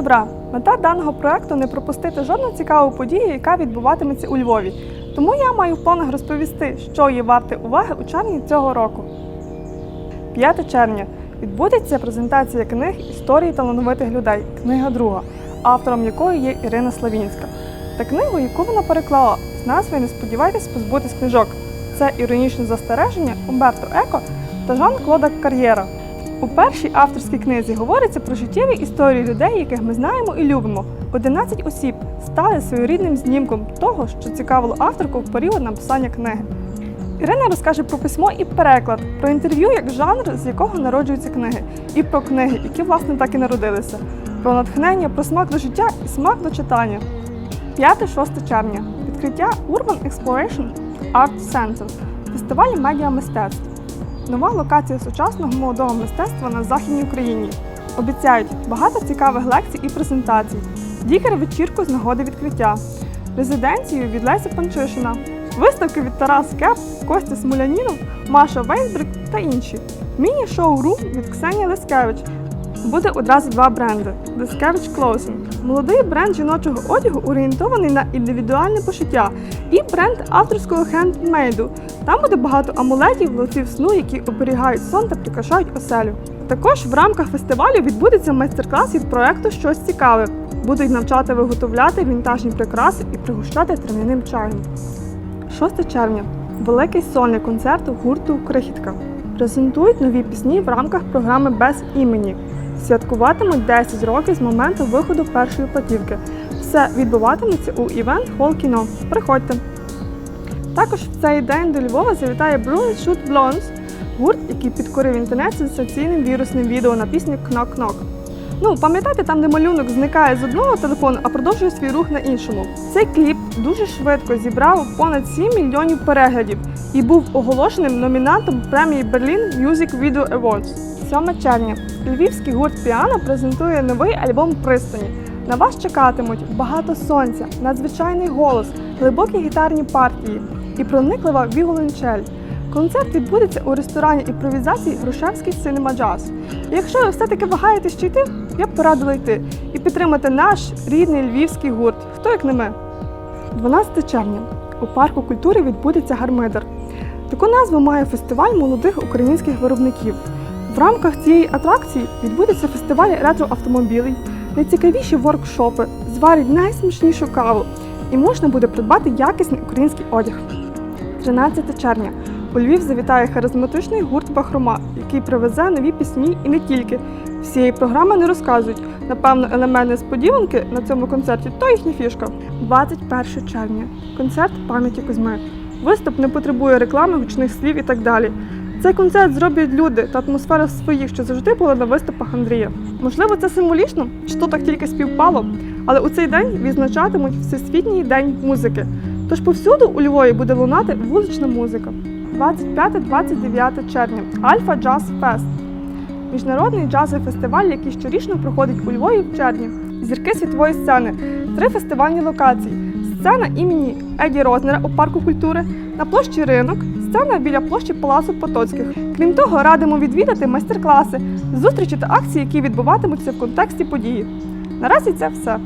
добра. Мета даного проекту не пропустити жодну цікаву подію, яка відбуватиметься у Львові. Тому я маю в планах розповісти, що є варте уваги у червні цього року. 5 червня відбудеться презентація книг Історії талановитих людей. Книга друга, автором якої є Ірина Славінська. Та книгу, яку вона переклала з назвою Не сподівайтесь позбутись книжок. Це іронічне застереження Умберто Еко та Жан-Клода Кар'єра. У першій авторській книзі говориться про життєві історії людей, яких ми знаємо і любимо. 11 осіб стали своєрідним знімком того, що цікавило авторку в період написання книги. Ірина розкаже про письмо і переклад, про інтерв'ю як жанр, з якого народжуються книги, і про книги, які власне так і народилися, про натхнення, про смак до життя і смак до читання. 5-6 червня. Відкриття Urban Exploration Art Center фестиваль медіамистецтв. Нова локація сучасного молодого мистецтва на Західній Україні. Обіцяють багато цікавих лекцій і презентацій. Дікер вечірку з нагоди відкриття. Резиденцію від Леся Панчишина. Виставки від Тарас Кеп, Костя Смолянінов, Маша Вейсберг та інші. Міні-шоу-рум від Ксенії Лескевич. Буде одразу два бренди: Лескевич Clothing. Молодий бренд жіночого одягу орієнтований на індивідуальне пошиття, і бренд авторського хендмейду. Там буде багато амулетів, ловців сну, які оберігають сон та прикрашають оселю. Також в рамках фестивалю відбудеться майстер-клас від проекту Щось цікаве. Будуть навчати виготовляти вінтажні прикраси і пригощати трав'яним чаєм. 6 червня. Великий сольний концерт гурту Крихітка. Презентують нові пісні в рамках програми Без імені. Святкуватимуть 10 років з моменту виходу першої платівки. Все відбуватиметься у івент Хол кіно. Приходьте. Також в цей день до Львова завітає Bruins Shoot Blondes, гурт, який підкорив інтернет сенсаційним вірусним відео на пісню Knock. Ну, пам'ятаєте, там, де малюнок зникає з одного телефону, а продовжує свій рух на іншому. Цей кліп дуже швидко зібрав понад 7 мільйонів переглядів і був оголошеним номінантом премії Berlin Music Video Awards. 7 червня. Львівський гурт Піано презентує новий альбом Пристані. На вас чекатимуть багато сонця, надзвичайний голос, глибокі гітарні партії і прониклива віолончель. Концерт відбудеться у ресторані імпровізації Грушевський Cinema Jazz. І якщо ви все-таки вагаєтесь чи йти, я б порадила йти і підтримати наш рідний львівський гурт. Хто як не ми? 12 червня. У парку культури відбудеться гармидер. Таку назву має фестиваль молодих українських виробників. В рамках цієї атракції відбудеться фестиваль ретроавтомобілей, найцікавіші воркшопи, зварять найсмачнішу каву і можна буде придбати якісний український одяг. 13 червня. У Львів завітає харизматичний гурт Бахрома, який привезе нові пісні і не тільки. Всієї програми не розказують. Напевно, елемент несподіванки на цьому концерті то їхня фішка. 21 червня. Концерт пам'яті Кузьми. Виступ не потребує реклами, гучних слів і так далі. Цей концерт зроблять люди та атмосфера своїх, що завжди були на виступах Андрія. Можливо, це символічно, чи то так тільки співпало, але у цей день відзначатимуть Всесвітній день музики. Тож повсюду у Львові буде лунати вулична музика. 25-29 червня Альфа Джаз Фест. Міжнародний джазовий фестиваль, який щорічно проходить у Львові в червні. Зірки світової сцени, три фестивальні локації. Сцена імені Еді Рознера у парку культури, на площі ринок, сцена біля площі Палацу Потоцьких. Крім того, радимо відвідати майстер-класи, зустрічі та акції, які відбуватимуться в контексті події. Наразі це все.